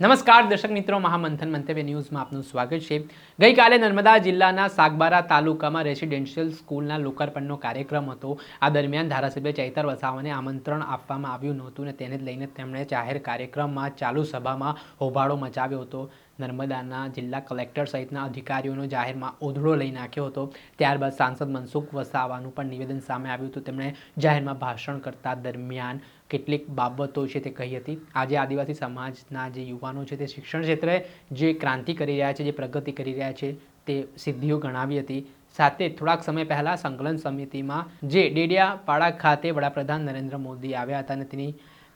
નમસ્કાર, દર્શક મિત્રો. મહામંથન મંતવ્ય ન્યૂઝમાં આપનું સ્વાગત છે. ગઈકાલે નર્મદા જિલ્લાના સાગબારા તાલુકામાં રેસિડેન્શિયલ સ્કૂલના લોકાર્પણનો કાર્યક્રમ હતો. આ દરમિયાન ધારાસભ્ય ચૈતર વસાવાને આમંત્રણ આપવામાં આવ્યું નહોતું અને તેને લઈને તેમણે જાહેર કાર્યક્રમમાં ચાલુ સભામાં હોબાળો મચાવ્યો હતો. નર્મદાના જિલ્લા કલેક્ટર સહિતના અધિકારીઓનો જાહેરમાં ઓધળો લઈ નાખ્યો હતો. ત્યારબાદ સાંસદ મનસુખ વસાવાનું પણ નિવેદન સામે આવ્યું હતું. તેમણે જાહેરમાં ભાષણ કરતા દરમિયાન કેટલીક બાબતો છે તે કહી હતી. આજે આદિવાસી સમાજના જે યુવાનો છે તે શિક્ષણ ક્ષેત્રે જે ક્રાંતિ કરી રહ્યા છે, જે પ્રગતિ કરી રહ્યા છે તે સિદ્ધિઓ ગણાવી હતી. સાથે થોડાક સમય પહેલાં સંકલન સમિતિમાં જે ડેડિયાપાડા ખાતે વડાપ્રધાન નરેન્દ્ર મોદી આવ્યા હતા અને તેની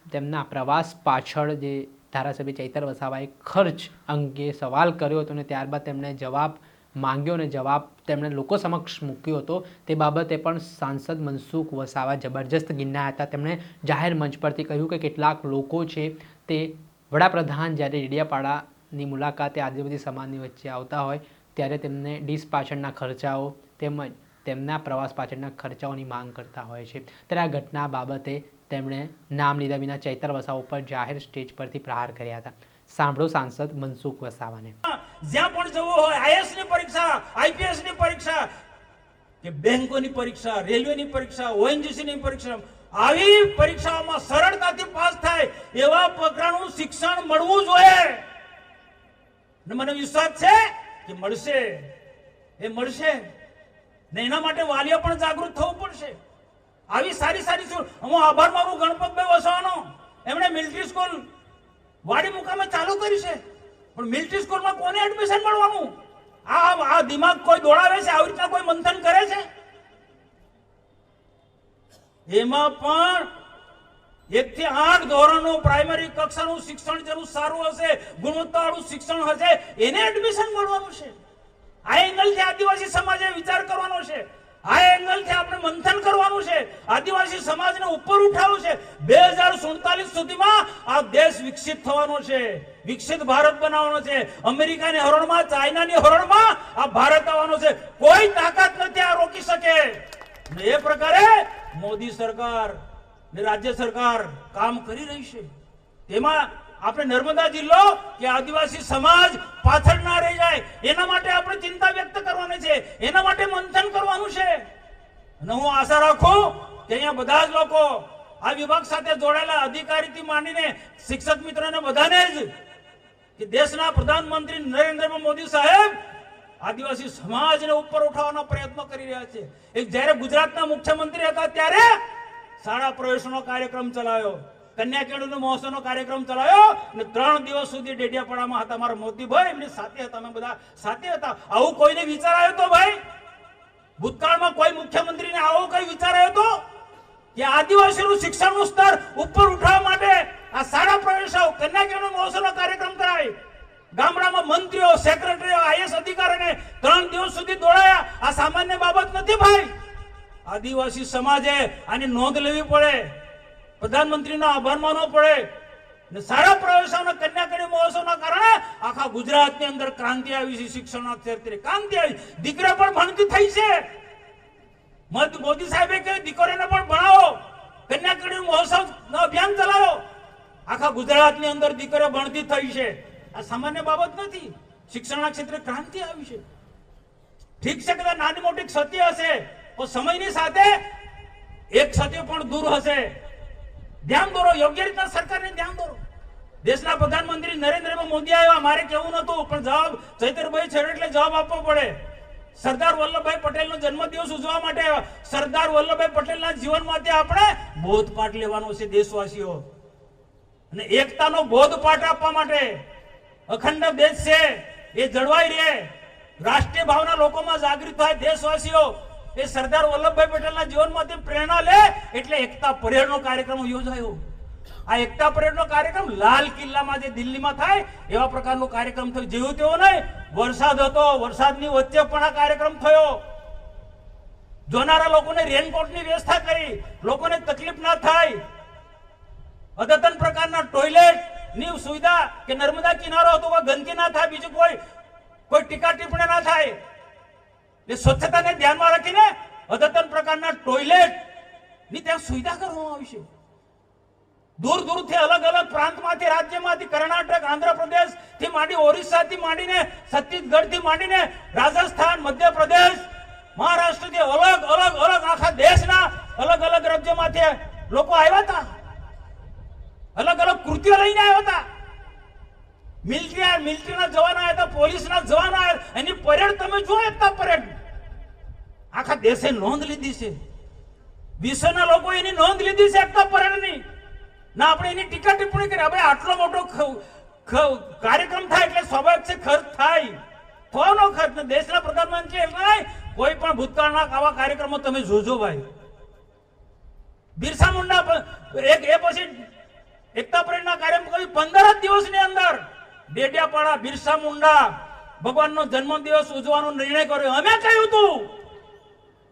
તેમના પ્રવાસ પાછળ જે ધારાસભ્ય ચૈતર વસાવાએ ખર્ચ અંગે સવાલ કર્યો હતો અને ત્યારબાદ તેમણે જવાબ માંગ્યો અને જવાબ તેમણે લોકો સમક્ષ મૂક્યો હતો. તે બાબતે પણ સાંસદ મનસુખ વસાવા જબરજસ્ત ગિન્ના હતા. તેમણે જાહેર મંચ પરથી કહ્યું કે કેટલાક લોકો છે તે વડાપ્રધાન જ્યારે ડેડિયાપાડાની મુલાકાતે આદિવાસી સમાજની વચ્ચે આવતા હોય ત્યારે તેમને ડીશ પાછળના ખર્ચાઓ તેમજ તેમના પ્રવાસ પાછળના ખર્ચાઓની માંગ કરતા હોય છે. ત્યારે આ ઘટના બાબતે તેમણે નામ લીધા વિના ચૈતર વસાવા ઉપર જાહેર સ્ટેજ પરથી પ્રહાર કર્યા હતા. સાંભળો સાંસદ મનસુખ વસાવાને. જ્યાં પણ જવું હોય આઈએસની પરીક્ષા આઈપીએસની પરીક્ષા, કે બેંકોની પરીક્ષા, રેલવેની પરીક્ષા ઓએનજીસી ની પરીક્ષા, આવી પરીક્ષાઓમાં સરળતાથી પાસ થાય એવા પ્રકારનું શિક્ષણ મળવું જોઈએ. મને વિશ્વાસ છે કે મળશે. એ મળશે. ને એના માટે વાલીઓ પણ જાગૃત થવું પડશે. આવી સારી સારી હું આભાર મારું ગણપતભાઈ વસાવાનો. એમણે મિલિટરી સ્કૂલ વાડી મુકામે ચાલુ કરી છે. પણ મિલિટરી સ્કૂલમાં કોને એડમિશન મળવાનું? આ આ દિમાગ કોઈ દોડાવે છે? આવી રીતના કોઈ મંથન કરે છે? એમાં પણ એક થી આઠ ધોરણનું પ્રાઇમરી કક્ષાનું શિક્ષણ જેનું સારું હશે, ગુણવત્તાવાળું શિક્ષણ હશે, એને એડમિશન મળવાનું છે. આ એંગલથી આદિવાસી સમાજે વિચાર કરવાનો છે આ એંગલથી આપણે મંથન છે. આદિવાસી સમાજને ઉપર ઉઠાવવું છે. બે સુધીમાં આ દેશ વિકસિત થવાનો છે. વિકસિત ભારત બનાવવાનો છે. અમેરિકાની હરોળમાં, ચાઇનાની હરોળમાં આ ભારત આવવાનો છે. કોઈ તાકાત નથી આ રોકી શકે. એ પ્રકારે મોદી સરકાર ને રાજ્ય સરકાર કામ કરી રહી છે. તેમાં આપણે નર્મદા જિલ્લો કે આદિવાસી સમાજ પાછળ ના રહી જાય. એના માટે આપણે ચિંતા વ્યક્ત કરવાની છે. એના માટે મંથન કરવાનું છે. અને હું આશા રાખું કે અહીંયા બધા જ લોકો આ વિભાગ સાથે જોડાયેલા અધિકારીથી માંડીને શિક્ષક મિત્રોને બધાને જ કે દેશના પ્રધાનમંત્રી નરેન્દ્ર મોદી સાહેબ આદિવાસી સમાજને ઉપર ઉઠાવવાનો પ્રયત્ન કરી રહ્યા છે. એક જ્યારે ગુજરાતના મુખ્યમંત્રી હતા ત્યારે શાળા પ્રવેશનો કાર્યક્રમ ચલાવ્યો કન્યા કેળવણી મહોત્સવનો કાર્યક્રમ ચલાવ્યો અને ત્રણ દિવસ સુધી ડેડિયાપાડામાં હતા. મારા મોતીભાઈ એમની સાથે હતા. અમે બધા સાથે હતા. આવું કોઈને વિચાર આવ્યો તો ભાઈ ભૂતકાળમાં કોઈ મુખ્યમંત્રીને આવો કઈ વિચાર આવ્યો તો? કે આદિવાસીનું શિક્ષણનું સ્તર ઉપર ઉઠાવવા માટે આ શાળા પ્રવેશો કન્યા કેળવણી મહોત્સવનો કાર્યક્રમ કરાય. ગામડામાં મંત્રીઓ સેક્રેટરીઓ આઈએસ અધિકારીને ત્રણ દિવસ સુધી દોડાયા. આ સામાન્ય બાબત નથી ભાઈ. આદિવાસી સમાજે આની નોંધ લેવી પડે. પ્રધાનમંત્રીનો આભાર માનવો પડે. સારા પ્રવેશોના કન્યાકરી મહોત્સવના કારણે આખા ગુજરાતની અંદર ક્રાંતિ આવી છે, શિક્ષણના ક્ષેત્રે ક્રાંતિ આવી. દીકરા પણ ભણતી થઈ છે. મોદી સાહેબે કે દીકરીને પણ ભણાવો. કન્યાકરી મહોત્સવ અભિયાન ચલાવો. આખા ગુજરાતની અંદર દીકરીઓ ભણતી થઈ છે. આ સામાન્ય બાબત નથી. શિક્ષણના ક્ષેત્રે ક્રાંતિ આવી છે. ઠીક છે કદાચ નાની મોટી ક્ષતિ હશે, પણ સમયની સાથે એક ક્ષતિ પણ દૂર હશે. ધ્યાન દોરો, યોગ્ય રીતના સરકારને ધ્યાન દોરો. દેશના પ્રધાનમંત્રી નરેન્દ્ર મોદી આવ્યા, મારે કેવું નતું પણ જવાબ ચૈતરભાઈ છે એટલે જવાબ આપવો પડે. સરદાર વલ્લભભાઈ પટેલનો જન્મદિવસ ઉજવવા માટે સરદાર વલ્લભભાઈ પટેલના જીવનમાંથી આપણે બોધપાઠ લેવાનો છે, દેશવાસીઓ. અને એકતાનો બોધપાઠ આપવા માટે અખંડ દેશ છે, એ જળવાઈ રહે. રાષ્ટ્રીય ભાવના લોકોમાં જાગૃત થાય, દેશવાસીઓ. એ સરદાર વલ્લભભાઈ પટેલના જીવનમાંથી પ્રેરણા લે એટલે એકતા પરેડનો કાર્યક્રમ યોજાયો. આ એકતા પરેડનો કાર્યક્રમ લાલ કિલ્લામાં જે દિલ્હીમાં થાય એવા પ્રકારનો કાર્યક્રમ થયો. જેવું તેવો નહીં, વરસાદ હતો, વરસાદની વચ્ચે પણ આ કાર્યક્રમ થયો. જોનારા લોકોને રેનકોટની વ્યવસ્થા કરી. લોકોને તકલીફ ના થાય. અદ્યતન પ્રકારના ટોયલેટની સુવિધા કે નર્મદા કિનારો હતો ગંદકી ના થાય, બીજું કોઈ કોઈ ટીકા ટિપ્પણી ના થાય. એ સ્વચ્છતાને ધ્યાનમાં રાખીને અદ્યતન પ્રકારના ટોયલેટની ત્યાં સુવિધા કરવામાં આવી છે. દૂર દૂરથી અલગ અલગ પ્રાંતમાંથી, રાજ્યમાંથી, કર્ણાટક આંધ્રપ્રદેશથી માંડી, ઓરિસ્સાથી માંડીને છત્તીસગઢથી માંડીને, રાજસ્થાન, મધ્યપ્રદેશ, મહારાષ્ટ્રથી અલગ અલગ અલગ આખા દેશના અલગ અલગ રાજ્યમાંથી લોકો આવ્યા હતા. અલગ અલગ કૃત્યો લઈને આવ્યા હતા. મિલિટરી મિલિટરીના જવાના આવ્યા હતા, પોલીસના જવાના આવ્યા એની પરેડ તમે જોયા હતા પરેડ આખા દેશે નોંધ લીધી છે. વિશ્વના લોકો એની નોંધ લીધી છે એકતા પરેડની ના, આપણે એની ટીકા ટિપ્પણી કરી. હવે આટલો મોટો કાર્યક્રમ થાય એટલે સ્વાભાવિક છે ખર્ચ થાય. થવાનો ખર્ચ? દેશના પ્રધાનમંત્રી એટલે કોઈ પણ ભૂતકાળના આવા કાર્યક્રમો તમે જોજો ભાઈ. બિરસા મુંડા એક, એ પછી એકતા પરેડના કાર્યક્રમ કરી પંદર જ દિવસની અંદર. ડેડિયાપાડા બિરસા મુંડા ભગવાનનો જન્મદિવસ ઉજવવાનો નિર્ણય કર્યો. અમે કહ્યું હતું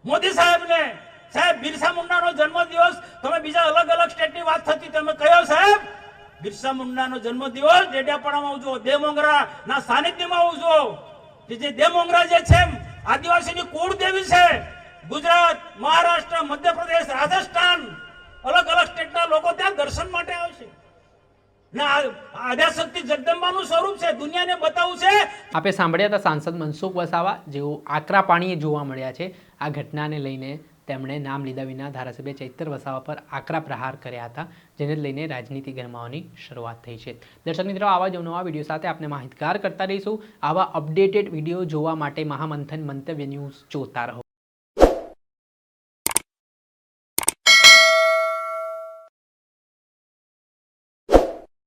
મોદી સાહેબને. સાહેબ, બિરસા મુંડાનો જન્મદિવસ, તમે બીજા અલગ અલગ સ્ટેટની વાત થતી, તમે કહ્યો સાહેબ? બિરસા મુંડાનો જન્મદિવસ, ડેડિયાપાડામાં ઉજવો, દેમોંગરા, ના સાનિધ્યમાં ઉજવો. કે જે દેમોંગરા જે છે આદિવાસીની કુળ દેવી છે. ગુજરાત, મહારાષ્ટ્ર, મધ્યપ્રદેશ, રાજસ્થાન, અલગ અલગ સ્ટેટના લોકો ત્યાં દર્શન માટે આવશે આદ્યાશક્તિ જગદંબાનું સ્વરૂપ છે, દુનિયાને બતાવવું છે. આપે સાંભળ્યા હતા સાંસદ મનસુખ વસાવા, જેઓ આકરા પાણીએ જોવા મળ્યા છે. આ ઘટનાને લઈને તેમણે નામ લીધા વિના ધારાસભ્ય ચૈતર વસાવા પર આકરા પ્રહાર કર્યા હતા, જેને લઈને રાજનીતિ ગરમાવાની શરૂઆત થઈ છે. દર્શક મિત્રો, આવા જ નવા વીડિયો સાથે આપણે માહિતગાર કરતા રહીશું. આવા અપડેટેડ વીડિયો જોવા માટે મહામંથન મંતવ્ય ન્યૂઝ જોતા રહો.